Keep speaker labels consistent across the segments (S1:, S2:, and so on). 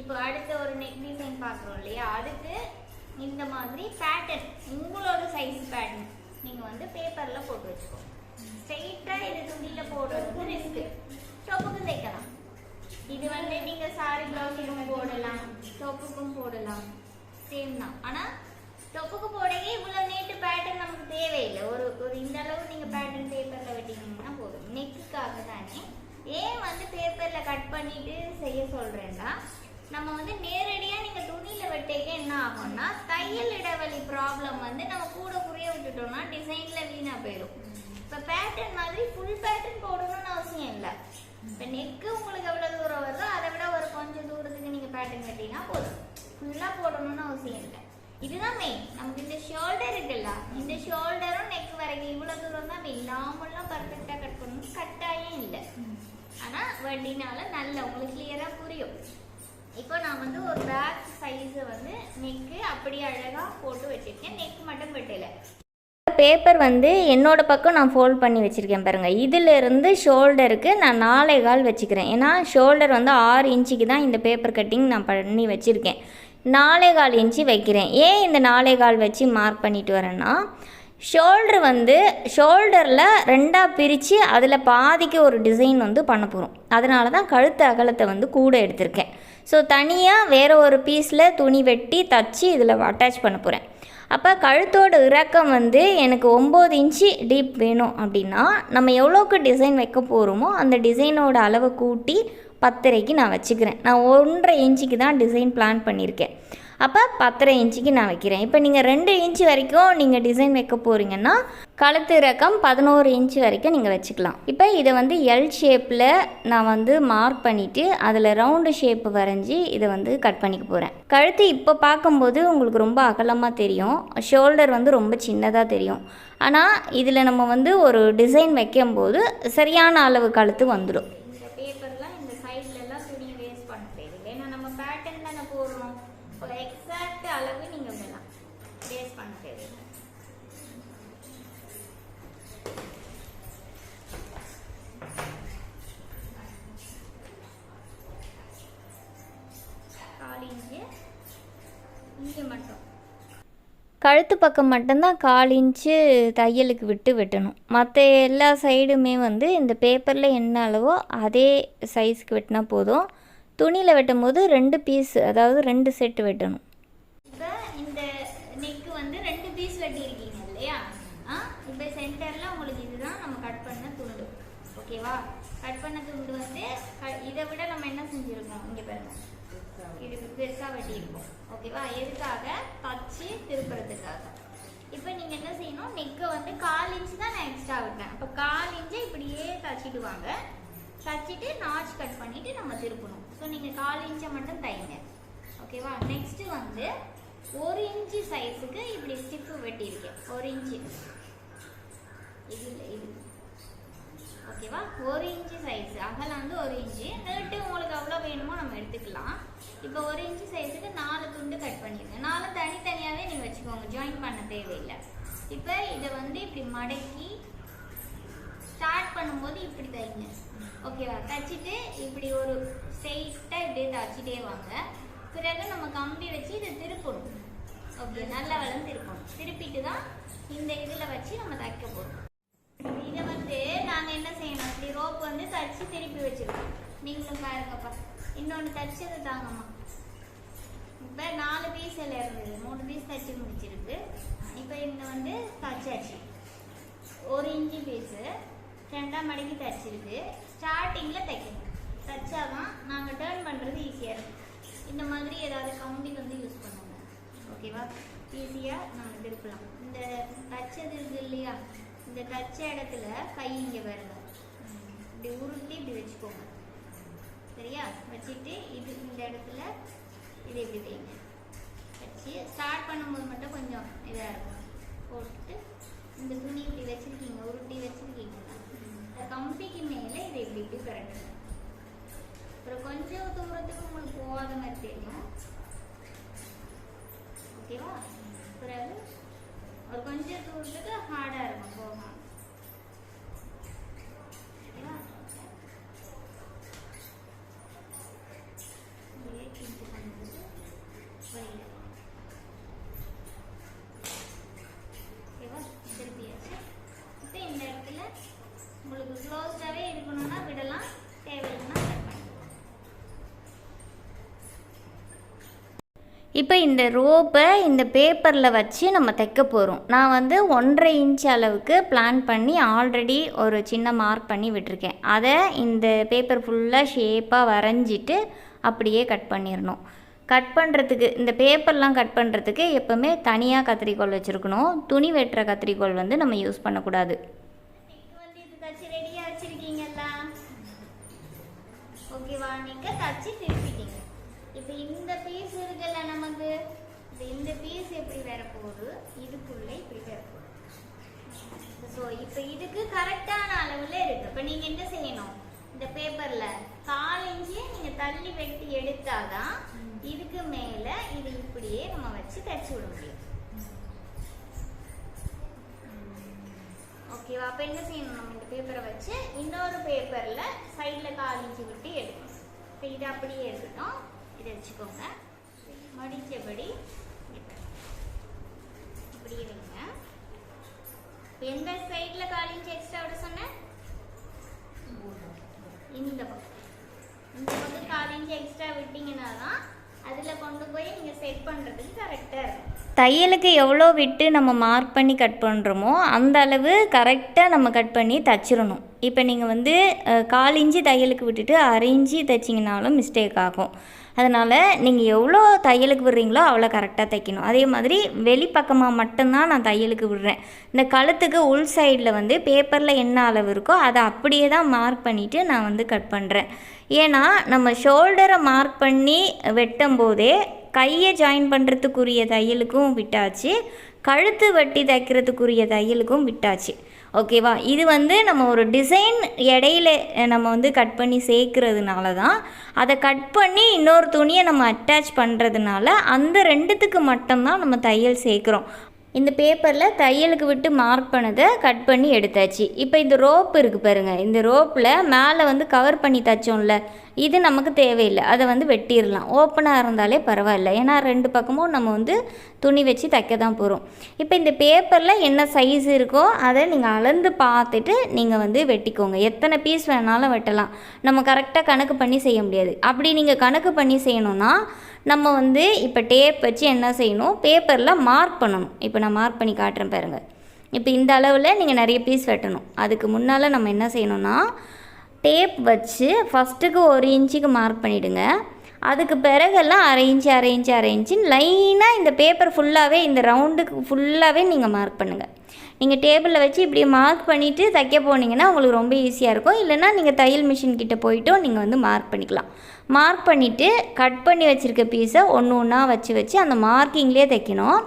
S1: இப்போ அடுத்த ஒரு நெக் டிசைன் பார்க்குறோம் இல்லையா? அதுக்கு இந்த மாதிரி பேட்டர்ன் உங்களோட சைஸ் பேட்டர்ன் நீங்கள் வந்து பேப்பரில் போட்டு வச்சுக்கோங்க. ஸ்ட்ரெயிட்டாக இது துணியில் போடுறதுக்கு ரிஸ்க்கு டொப்புக்கு தைக்கலாம். இது வந்து நீங்கள் சாரி ப்ளவுஸுக்கும் போடலாம். டொப்புக்கும் போடலாம். சேம் தான். ஆனால் டொப்புக்கு போடவே இவ்வளோ நீட்டு பேட்டர்ன் நமக்கு தேவையில்லை. ஒரு ஒரு இந்த அளவு நீங்கள் பேட்டர்ன் பேப்பரில் வெட்டிங்கன்னா போதும். நெக்குக்காக தானே. ஏன் வந்து பேப்பரில் கட் பண்ணிட்டு செய்ய சொல்கிறேன்னா நம்ம வந்து நேரடியாக நீங்கள் துணியில் வெட்டிக்க என்ன ஆகும்னா தையல் இடைவெளி ப்ராப்ளம் வந்து நம்ம கூட குறைய விட்டுட்டோம்னா டிசைனில் வீணாக போயிடும் இப்போ பேட்டர்ன் மாதிரி ஃபுல் பேட்டர்ன் போடணும்னு அவசியம் இல்லை. இப்போ நெக்கு உங்களுக்கு எவ்வளோ தூரம் வருதோ அதை விட ஒரு கொஞ்சம் தூரத்துக்கு நீங்கள் பேட்டர்ன் கட்டிங்கன்னா போதும். ஃபுல்லாக போடணும்னு அவசியம் இல்லை. இதுதான் மெயின் நமக்கு இந்த ஷோல்டர் இருக்குல்ல இந்த ஷோல்டரும் நெக் வரைக்கும் இவ்வளோ தூரம் தான் மெயின் நார்மலாக பர்ஃபெக்டாக கட் பண்ணணும். கட்டாயம் இல்லை. ஆனால் வண்டினால நல்ல உங்களுக்கு கிளியராக புரியும். இப்போ நான் வந்து ஒரு பேக் சைஸை வந்து நெக்கு அப்படி அழகாக போட்டு வச்சிருக்கேன். நெக் மட்டும் வெட்டலை. பேப்பர் வந்து என்னோட பக்கம் நான் ஃபோல்ட் பண்ணி வச்சுருக்கேன் பாருங்கள் இதிலிருந்து ஷோல்டருக்கு நான் நாலே கால் வச்சுக்கிறேன். ஏன்னா ஷோல்டர் வந்து ஆறு இன்ச்சுக்கு தான் இந்த பேப்பர் கட்டிங் நான் பண்ணி வச்சுருக்கேன். நாலே கால் இன்ச்சு வைக்கிறேன். ஏன் இந்த நாலே கால் வச்சு மார்க் பண்ணிட்டு வரேன்னா ஷோல்டர் வந்து ஷோல்டரில் ரெண்டாக பிரித்து அதில் பாதிக்கு ஒரு டிசைன் வந்து பண்ண போகிறோம் அதனால தான் கழுத்து அகலத்தை வந்து கூட எடுத்திருக்கேன். ஸோ தனியாக வேறு ஒரு பீஸில் துணி வெட்டி தச்சு இதில் அட்டாச் பண்ண போகிறேன் அப்போ கழுத்தோட இறக்கம் வந்து எனக்கு ஒம்பது இன்ச்சு டீப் வேணும் அப்படின்னா நம்ம எவ்வளோக்கு டிசைன் வைக்க போகிறோமோ அந்த டிசைனோட அளவை கூட்டி பத்தரைக்கு நான் வச்சுக்கிறேன். நான் ஒன்றரை இன்ச்சுக்கு தான் டிசைன் பிளான் பண்ணியிருக்கேன். அப்போ பத்தரை இன்ச்சுக்கு நான் வைக்கிறேன். இப்போ நீங்கள் ரெண்டு இன்ச்சு வரைக்கும் நீங்கள் டிசைன் வைக்க போகிறீங்கன்னா கழுத்து இறக்கம் பதினோரு இன்ச்சு வரைக்கும் நீங்கள் வச்சுக்கலாம். இப்போ இதை வந்து எல் ஷேப்பில் நான் வந்து மார்க் பண்ணிவிட்டு அதில் ரவுண்டு ஷேப் வரைஞ்சி இதை வந்து கட் பண்ணிக்க போகிறேன் கழுத்து இப்போ பார்க்கும்போது உங்களுக்கு ரொம்ப அகலமாக தெரியும். ஷோல்டர் வந்து ரொம்ப சின்னதாக தெரியும். ஆனால் இதில் நம்ம வந்து ஒரு டிசைன் வைக்கும்போது சரியான அளவு கழுத்து வந்துடும் இந்த பேப்பர்லாம் இந்த சைட்லலாம் துணியை வேஸ்ட் பண்ண தேவையில்லை ஏன்னா நம்ம பேட்டர்ன் தானே போடுறோம் ஒரு எக்ஸாக்ட் அளவு நீங்கள் விடலாம் வேஸ்ட் பண்ண தேவையில்லை கால் இன்ச்சு இங்கே மட்டும் கழுத்து பக்கம் மட்டும்தான் கால் இன்ச்சு தையலுக்கு விட்டு வெட்டணும். மற்ற எல்லா சைடுமே வந்து இந்த பேப்பரில் என்ன அளவோ அதே சைஸ்க்கு வெட்டினா போதும். துணியில் வெட்டும் போது ரெண்டு பீஸ் அதாவது ரெண்டு செட்டு வெட்டணும். இப்போ இந்த நெக்கு வந்து ரெண்டு பீஸ் வெட்டியிருக்கீங்க இல்லையா? ஆ இப்போ சென்டரில் உங்களுக்கு இதுதான் நம்ம கட் பண்ண துண்டு. ஓகேவா கட் பண்ண துண்டு வந்து க- இதை விட நம்ம என்ன செஞ்சுருக்கோம்? இங்கே பாருங்கள் இது பெருசாக வெட்டியிருக்கோம் ஓகேவா எதுக்காக? தச்சு திருப்புறதுக்காக இப்போ நீங்கள் என்ன செய்யணும்? நெக்கை வந்து கால் இன்ச்சு தான் நான் எக்ஸ்ட்ரா விட்டேன் அப்போ கால் இன்ச்சை இப்படியே தச்சிட்டு வாங்க தச்சிட்டு நாச் கட் பண்ணிட்டு நம்ம திருப்பணும். ஸோ நீங்கள் கால் இன்ச்சை மட்டும் தைங்க. ஓகேவா நெக்ஸ்ட் வந்து ஒரு இன்ச்சு சைஸுக்கு இப்படி ஸ்டிப்பு வெட்டியிருக்கேன். ஒரு இன்ச்சு இது இல்லை இது. ஓகேவா? ஒரு இன்ச்சு சைஸ் அகலம் வந்து ஒரு இன்ச்சு. நீட்டு உங்களுக்கு எவ்வளோ வேணுமோ நம்ம எடுத்துக்கலாம். இப்போ ஒரு இன்ச்சு சைஸுக்கு நாலு துண்டு கட் பண்ணிடுங்க நாலும் தனித்தனியாகவே நீங்கள் வச்சுக்கோங்க. ஜாயின் பண்ண தேவையில்லை. இப்போ இதை வந்து இப்படி மடக்கி ஸ்டார்ட் பண்ணும்போது இப்படி தைங்க. ஓகேவா தைச்சிட்டு இப்படி ஒரு ஸ்ட்ரெயிட்டாக இப்படியே தைச்சிட்டே வாங்க. பிறகு நம்ம கம்பி வச்சு இதை திருப்பணும். ஓகே நல்ல வளம் திருப்பணும். திருப்பிட்டு தான் இந்த இதில் வச்சு நம்ம தைக்க போகிறோம் வந்து நாங்கள் என்ன செய்யணும்? இப்படி ரோப் வந்து தச்சு திருப்பி வச்சிருக்கோம் நீங்களும் பாருங்கப்பா. இன்னொன்று தச்சது தாங்கம்மா. இப்போ நாலு பீஸ் எல்லாம் இருந்தது. மூணு பீஸ் தச்சு முடிச்சிருக்கு. இப்போ இங்கே வந்து தச்சாச்சு. ஒரு இஞ்சி பீஸு ரெண்டாம் மடிக்கு தச்சிருக்கு. ஸ்டார்டிங்கில் தைக்கணும். தச்சாதான் நாங்கள் டேர்ன் பண்ணுறது ஈஸியாக இருக்கும். இந்த மாதிரி ஏதாவது கவுண்டிங் வந்து யூஸ் பண்ணுவோங்க ஓகேவா ஈஸியாக நம்ம திருப்பலாம். இந்த தச்சது இருக்கு இல்லையா? இந்த தச்ச இடத்துல கை இங்கே பாருங்க இப்படி உருட்டி இப்படி வச்சுக்கோங்க. சரியா? வச்சுட்டு இது இந்த இடத்துல இது இப்படி வைங்க. வச்சு ஸ்டார்ட் பண்ணும்போது மட்டும் கொஞ்சம் இதாக இருக்கும். போட்டுட்டு இந்த துணி இப்படி வச்சுருக்கீங்க உருட்டி வச்சுருக்கீங்களா இந்த கம்பிக்கு மேலே இதை இப்படி இப்படி பிரட்டுங்க அப்புறம் கொஞ்சம் தூரத்துக்கு உங்களுக்கு போகாத மாதிரி தெரியும். ஓகேவா? பிறகு ஒரு கொஞ்சம் தூரத்துக்கு ஹார்டாக இருக்கும் போகணும் ஓகேவா திருப்பியாச்சு. இப்போ இந்த இடத்துல உங்களுக்கு க்ளோஸ்டாகவே இருக்கணும்னா விடலாம் தேவை இல்லைன்னா இப்போ இந்த ரோப்பை இந்த பேப்பரில் வச்சு நம்ம தைக்க போகிறோம். நான் வந்து ஒன்றரை இன்ச் அளவுக்கு பிளான் பண்ணி ஆல்ரெடி ஒரு சின்ன மார்க் பண்ணி விட்டுருக்கேன். அதை இந்த பேப்பர் ஃபுல்லாக ஷேப்பாக வரைஞ்சிட்டு அப்படியே கட் பண்ணிடணும். கட் பண்ணுறதுக்கு இந்த பேப்பர்லாம் கட் பண்ணுறதுக்கு எப்போவுமே தனியாக கத்திரிக்கோல் வச்சுருக்கணும். துணி வெட்டுற கத்திரிக்கோல் வந்து நம்ம யூஸ் பண்ணக்கூடாது. ஓகேவா? நீங்கள் தச்சு இந்த பீஸ் இருக்குல்ல நமக்கு? இந்த பீஸ் எப்படி வரப்போகுது? போகுது இதுக்குள்ளே இப்படி வரப்போகுது. போகுது ஸோ இப்போ இதுக்கு கரெக்டான அளவில் இருக்கு. இப்போ நீங்கள் என்ன செய்யணும்? இந்த பேப்பரில் கால் இன்ச்சு நீங்கள் தள்ளி வெட்டி எடுத்தாதான் இதுக்கு மேலே இது இப்படியே நம்ம வச்சு தச்சு விட முடியும். ஓகேவா அப்போ என்ன செய்யணும் நம்ம இந்த பேப்பரை வச்சு? இன்னொரு பேப்பரில் சைடில் கால் இன்ச்சு விட்டு எடுக்கணும். இப்போ இது அப்படியே இருக்கட்டும். இதை வச்சுக்கோங்க. மடித்தபடி இப்படியே வைங்க. இப்போ எந்த சைடில் கால் இன்ச்சு எக்ஸ்ட்ரா விட சொன்னேன்? இந்த பக்கம். இந்த பக்கம் கால் இன்ச்சு எக்ஸ்ட்ரா விட்டீங்கன்னா தான் அதில் கொண்டு போய் நீங்கள் செட் பண்ணுறதுக்கு கரெக்டாக இருக்கும். தையலுக்கு எவ்வளோ விட்டு நம்ம மார்க் பண்ணி கட் பண்ணுறோமோ அந்த அளவு கரெக்டாக நம்ம கட் பண்ணி தச்சிடணும். இப்போ நீங்கள் வந்து அஹ், கால் இன்ச்சு தையலுக்கு விட்டுட்டு அரை இன்ச்சு தைச்சிங்கனாலும் மிஸ்டேக் ஆகும். அதனால் நீங்கள் எவ்வளோ தையலுக்கு விடுறீங்களோ அவ்வளோ கரெக்டாக தைக்கணும். அதே மாதிரி வெளிப்பக்கமாக மட்டும்தான் நான் தையலுக்கு விடுறேன். இந்த கழுத்துக்கு உள் சைடில் வந்து பேப்பரில் என்ன அளவு இருக்கோ அதை அப்படியே தான் மார்க் பண்ணிவிட்டு நான் வந்து கட் பண்ணுறேன் ஏன்னா நம்ம ஷோல்டரை மார்க் பண்ணி வெட்டும் போதே கையை ஜாயின் பண்ணுறதுக்குரிய தையலுக்கும் விட்டாச்சு. கழுத்து வெட்டி தைக்கிறதுக்குரிய தையலுக்கும் விட்டாச்சு. ஓகேவா? இது வந்து நம்ம ஒரு டிசைன் இடையில நம்ம வந்து கட் பண்ணி சேர்க்கறதுனால தான் அதை கட் பண்ணி இன்னொரு துணியை நம்ம அட்டாச் பண்ணுறதுனால அந்த ரெண்டுத்துக்கு மட்டும்தான் நம்ம தையல் சேர்க்குறோம். இந்த பேப்பரில் தையலுக்கு விட்டு மார்க் பண்ணதை கட் பண்ணி எடுத்தாச்சு. இப்போ இந்த ரோப் இருக்குது பாருங்கள் இந்த ரோப்பில் மேலே வந்து கவர் பண்ணி தைச்சோம்ல இது நமக்கு தேவையில்லை. அதை வந்து வெட்டிடலாம். ஓப்பனாக இருந்தாலே பரவாயில்ல. ஏன்னா ரெண்டு பக்கமும் நம்ம வந்து துணி வச்சு தைக்க தான் போகிறோம் இப்போ இந்த பேப்பரில் என்ன சைஸ் இருக்கோ அதை நீங்கள் அளந்து பார்த்துட்டு நீங்கள் வந்து வெட்டிக்கோங்க. எத்தனை பீஸ் வேணாலும் வெட்டலாம். நம்ம கரெக்டாக கணக்கு பண்ணி செய்ய முடியாது. அப்படி நீங்கள் கணக்கு பண்ணி செய்யணும்னா நம்ம வந்து இப்போ டேப் வச்சு என்ன செய்யணும்? பேப்பரில் மார்க் பண்ணணும். இப்போ நான் மார்க் பண்ணி காட்டுறேன் பாருங்கள் இப்போ இந்த அளவில் நீங்கள் நிறைய பீஸ் வெட்டணும். அதுக்கு முன்னால் நம்ம என்ன செய்யணும்னா டேப் வச்சு ஃபஸ்ட்டுக்கு ஒரு இன்ச்சுக்கு மார்க் பண்ணிவிடுங்க அதுக்கு பிறகெல்லாம் அரை இன்ச்சு அரை இன்ச்சு அரை இன்ச்சுன்னு லைனாக இந்த பேப்பர் ஃபுல்லாகவே இந்த ரவுண்டுக்கு ஃபுல்லாகவே நீங்கள் மார்க் பண்ணுங்கள் நீங்கள் டேபிளில் வச்சு இப்படி மார்க் பண்ணிவிட்டு தைக்க போனீங்கன்னா உங்களுக்கு ரொம்ப ஈஸியாக இருக்கும். இல்லைன்னா நீங்கள் தையல் மிஷின் கிட்டே போயிட்டும் நீங்கள் வந்து மார்க் பண்ணிக்கலாம். மார்க் பண்ணிவிட்டு கட் பண்ணி வச்சுருக்க பீஸை ஒன்று ஒன்றா வச்சு வச்சு அந்த மார்க்கிங்லேயே தைக்கணும்.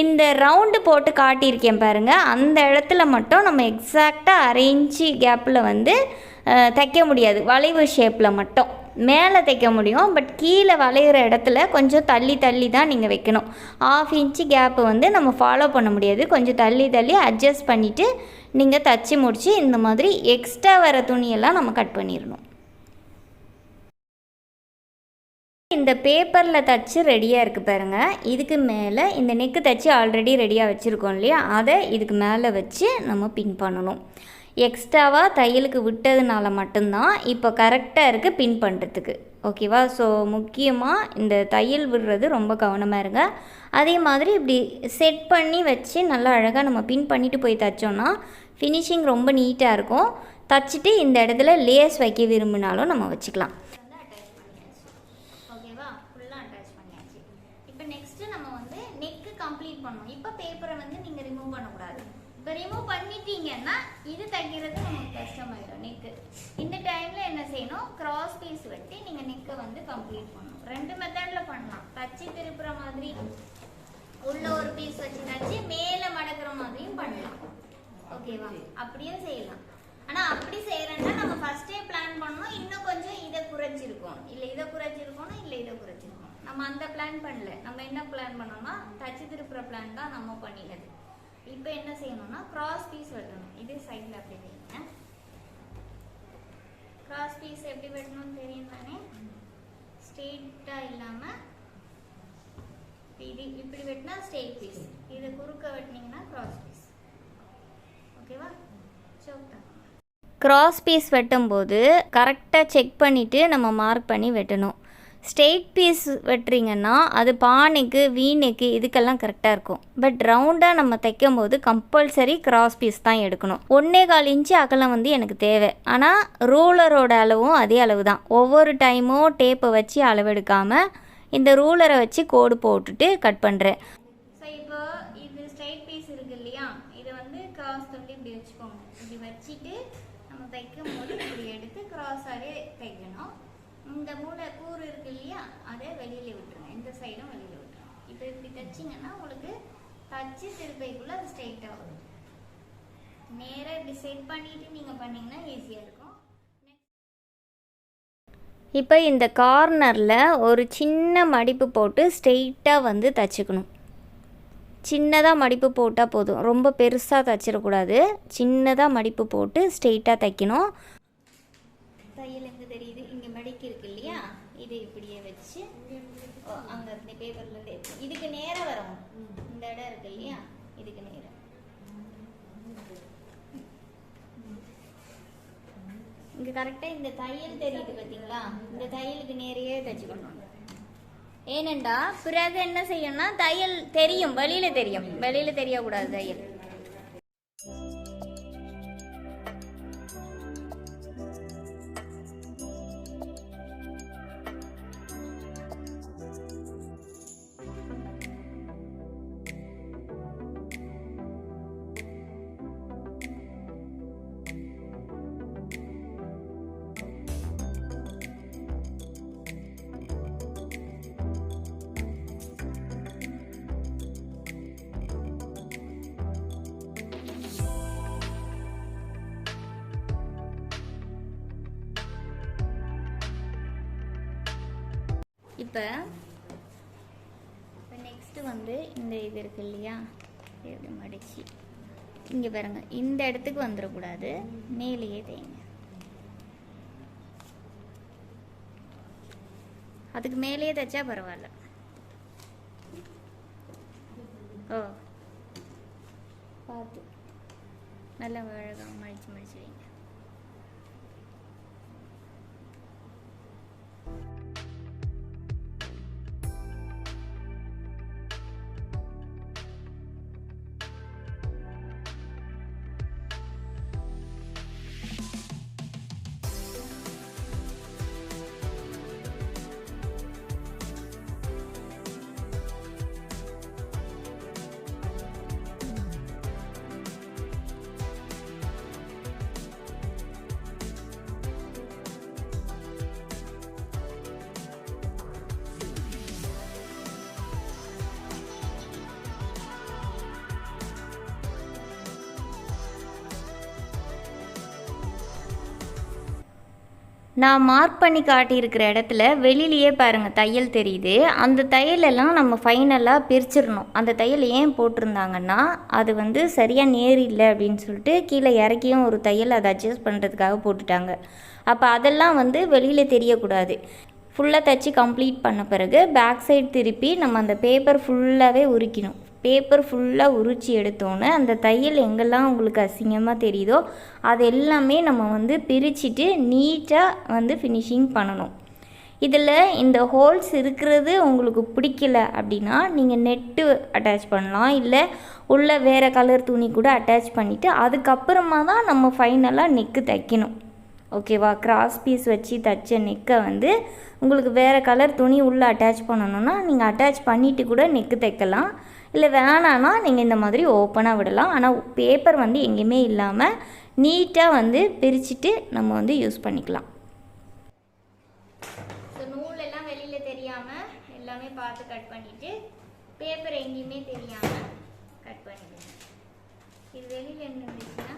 S1: இந்த ரவுண்டு போட்டு காட்டியிருக்கேன் பாருங்கள் அந்த இடத்துல மட்டும் நம்ம எக்ஸாக்டாக அரை இன்ச்சு கேப்பில் வந்து தைக்க முடியாது. வளைவு ஷேப்பில் மட்டும். மேலே தைக்க முடியும். பட் கீழே வளையிற இடத்துல கொஞ்சம் தள்ளி தள்ளி தான் நீங்கள் வைக்கணும். ஆஃப் இன்ச்சு கேப்பு வந்து நம்ம ஃபாலோ பண்ண முடியாது. கொஞ்சம் தள்ளி தள்ளி அட்ஜஸ்ட் பண்ணிவிட்டு நீங்கள் தச்சு முடித்து இந்த மாதிரி எக்ஸ்ட்ரா வர துணியெல்லாம் நம்ம கட் பண்ணிடணும். இந்த பேப்பரில் தச்சு ரெடியாக இருக்குது பாருங்கள் இதுக்கு மேலே இந்த நெக்கு தச்சு ஆல்ரெடி ரெடியாக வச்சுருக்கோம் இல்லையா? அதை இதுக்கு மேலே வச்சு நம்ம பின் பண்ணணும். எக்ஸ்ட்ராவாக தையலுக்கு விட்டதுனால மட்டும்தான் இப்போ கரெக்டாக இருக்குது பின் பண்ணுறதுக்கு ஓகேவா ஸோ முக்கியமாக இந்த தையல் விடுறது ரொம்ப கவனமாக இருங்க. அதே மாதிரி இப்படி செட் பண்ணி வச்சு நல்லா அழகாக நம்ம பின் பண்ணிட்டு போய் தைச்சோன்னா ஃபினிஷிங் ரொம்ப நீட்டாக இருக்கும். தச்சுட்டு இந்த இடத்துல லேஸ் வைக்க விரும்பினாலும் நம்ம வச்சுக்கலாம் ஓகேவா ஃபுல்லாக அட்டாச் பண்ணியாச்சு இப்போ நெக்ஸ்ட் நம்ம வந்து நெக்கு கம்ப்ளீட் பண்ணணும் இப்போ பேப்பரை வந்து நீங்கள் ரிமூவ் பண்ணக்கூடாது. இப்போ ரிமூவ் பண்ணிட்டீங்கன்னா இது தைக்கிறது நமக்கு கஷ்டமாயிடும் நெக்கு இந்த டைமில் என்ன செய்யணும்? கிராஸ் பீஸ் வெட்டி நீங்கள் நெக்கை வந்து கம்ப்ளீட் பண்ணணும். ரெண்டு மெத்தடில் பண்ணலாம். தச்சு திருப்புற மாதிரி உள்ள ஒரு பீஸ் வச்சு தச்சு மேலே மடக்கிற மாதிரியும் பண்ணலாம். ஓகேவா அப்படியும் செய்யலாம். ஆனா அப்படி செய்யறேன்னா நம்ம ஃபர்ஸ்டே பிளான் பண்ணோம் இன்னும் கொஞ்சம் இதை குறைச்சிருக்கோம் இல்லை இதை குறைச்சிருக்கோம் இல்லை இதை குறைச்சிருக்கோம் நம்ம அந்த பிளான் பண்ணல. நம்ம என்ன பிளான் பண்ணோம்னா தச்சு திருப்புற பிளான் தான் நம்ம பண்ணினது இப்போ என்ன செய்யணும்னா கிராஸ் பீஸ் வெட்டணும். இது சைடில் அப்படி வைங்க கிராஸ் பீஸ் எப்படி வெட்டணும்னு தெரியும் தானே? ஸ்ட்ரெயிட்டாக இல்லாமல் இது இப்படி வெட்டினா ஸ்ட்ரெயிட் பீஸ் இதை குறுக்க வெட்டினீங்கன்னா கிராஸ் பீஸ் ஓகேவா சோக்டா கிராஸ் பீஸ் வெட்டும்போது கரெக்டாக செக் பண்ணிவிட்டு நம்ம மார்க் பண்ணி வெட்டணும்.
S2: ஸ்ட்ரெயிட் பீஸ் வெட்டுறீங்கன்னா அது பானைக்கு வீணைக்கு இதுக்கெல்லாம் கரெக்டாக இருக்கும். பட் ரவுண்டாக நம்ம தைக்கும் போது கம்பல்சரி கிராஸ் பீஸ் தான் எடுக்கணும். ஒன்றே கால் இன்ச்சு அகலம் வந்து எனக்கு தேவை. ஆனால் ரூலரோட அளவும் அதே அளவு தான். ஒவ்வொரு டைமும் டேப்பை வச்சு அளவெடுக்காமல் இந்த ரூலரை வச்சு கோடு போட்டுட்டு கட் பண்ணுறேன்
S1: ஸோ இப்போ இது ஸ்ட்ரைட் பீஸ் இருக்கு இல்லையா இதை வந்து கிராஸ் வந்து இப்படி வச்சுக்கோங்க இப்படி வச்சுட்டு நம்ம தைக்கும் போது இப்படி எடுத்து கிராஸாகவே தைக்கணும் இந்த மூளை கூறு இருக்கு இல்லையா அதை வெளியில விட்டுருங்க. இந்த சைடும் வெளியில விட்டுருங்க. இப்போ இப்படி தைச்சிங்கன்னா உங்களுக்கு தச்சு திருப்பைக்குள்ள அது ஸ்ட்ரெயிட்டாக வரும். நேராக இப்படி செட் பண்ணிட்டு நீங்கள் பண்ணிங்கன்னா ஈஸியாக இருக்கும்.
S2: இப்போ இந்த கார்னரில் ஒரு சின்ன மடிப்பு போட்டு ஸ்ட்ரெயிட்டாக வந்து தச்சுக்கணும். சின்னதாக மடிப்பு போட்டால் போதும். ரொம்ப பெருசாக தச்சிடக்கூடாது. சின்னதாக மடிப்பு போட்டு ஸ்ட்ரெயிட்டாக தைக்கணும்.
S1: தையல் எங்கே தெரியுது இங்க மடிக்கு இருக்கு இல்லையா இது இப்படியே வச்சு ஓ, அங்க இந்த பேப்பர்ல இருந்து இதுக்கு நேரம் வரும் இந்த இடம் இருக்கு இல்லையா? இதுக்கு நேரம் இங்க கரெக்டா இந்த தையல் தெரியுது பாத்தீங்களா இந்த தையலுக்கு நேரையே தச்சுக்கணும் ஏனெண்டா பிறகு என்ன செய்யணும்னா தையல் தெரியும் வெளியில தெரியும். வெளியில தெரியக்கூடாது தையல். இப்போ இப்போ நெக்ஸ்ட்டு வந்து இந்த இது இருக்குது இல்லையா? இது மடித்து மடிச்சு. இங்கே பாருங்க. இந்த இடத்துக்கு வந்துடக்கூடாது. மேலேயே தேங்க அதுக்கு மேலேயே தைச்சா பரவாயில்ல. ஓ. பார்த்து. நல்லா அழகாக மடித்து மடிச்சு வைங்க.
S2: நான் மார்க் பண்ணி காட்டியிருக்கிற இடத்துல வெளியிலேயே பாருங்கள் தையல் தெரியுது. அந்த தையலெல்லாம் நம்ம ஃபைனலாக பிரிச்சிடணும். அந்த தையல் ஏன் போட்டிருந்தாங்கன்னா அது வந்து சரியாக நேர் இல்லை அப்படின்னு சொல்லிட்டு கீழே இறக்கியும் ஒரு தையல் அதை அட்ஜஸ்ட் பண்ணுறதுக்காக போட்டுட்டாங்க. அப்போ அதெல்லாம் வந்து வெளியில் தெரியக்கூடாது. ஃபுல்லாக தைச்சி கம்ப்ளீட் பண்ண பிறகு பேக் சைடு திருப்பி நம்ம அந்த பேப்பர் ஃபுல்லாகவே உரிக்கணும். பேப்பர் ஃபுல்லாக உரிச்சி எடுத்தோன்னே அந்த தையல் எங்கெல்லாம் உங்களுக்கு அசிங்கமாக தெரியுதோ அது எல்லாமே நம்ம வந்து பிரிச்சுட்டு நீட்டாக வந்து ஃபினிஷிங் பண்ணணும். இதில் இந்த ஹோல்ஸ் இருக்கிறது உங்களுக்கு பிடிக்கல அப்படின்னா நீங்கள் நெட்டு அட்டாச் பண்ணலாம். இல்லை உள்ள வேறு கலர் துணி கூட அட்டாச் பண்ணிவிட்டு அதுக்கப்புறமா தான் நம்ம ஃபைனலாக நெக்கு தைக்கணும். ஓகேவா கிராஸ் பீஸ் வச்சு தைச்ச நெக்கை வந்து உங்களுக்கு வேறு கலர் துணி உள்ளே அட்டாச் பண்ணணுன்னா நீங்கள் அட்டாச் பண்ணிவிட்டு கூட நெக்கு தைக்கலாம். இல்லை வேணான்னா நீங்கள் இந்த மாதிரி ஓப்பனாக விடலாம். ஆனால் பேப்பர் வந்து எங்கேயுமே இல்லாமல் நீட்டாக வந்து பிரிச்சுட்டு நம்ம வந்து யூஸ் பண்ணிக்கலாம்.
S1: ஸோ நூல் எல்லாம் வெளியில எல்லாமே பார்த்து கட் பண்ணிவிட்டு பேப்பர் எங்கேயுமே தெரியாமல் கட் பண்ணிடுங்க. இது வெளியில் என்ன இருந்துச்சுன்னா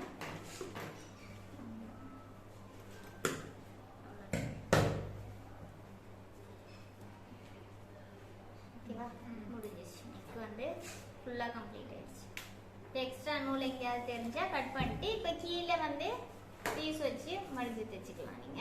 S1: ஓகேவா முடிஞ்சிச்சு நெக் வந்து ஃபுல்லாக கம்ப்ளீட் ஆயிடுச்சு எக்ஸ்ட்ரா நூல் எங்கேயாவது கட் பண்ணிட்டு இப்போ கீழே வந்து பீஸ் வச்சு மடிச்சு தைச்சிக்கலாம் நீங்கள்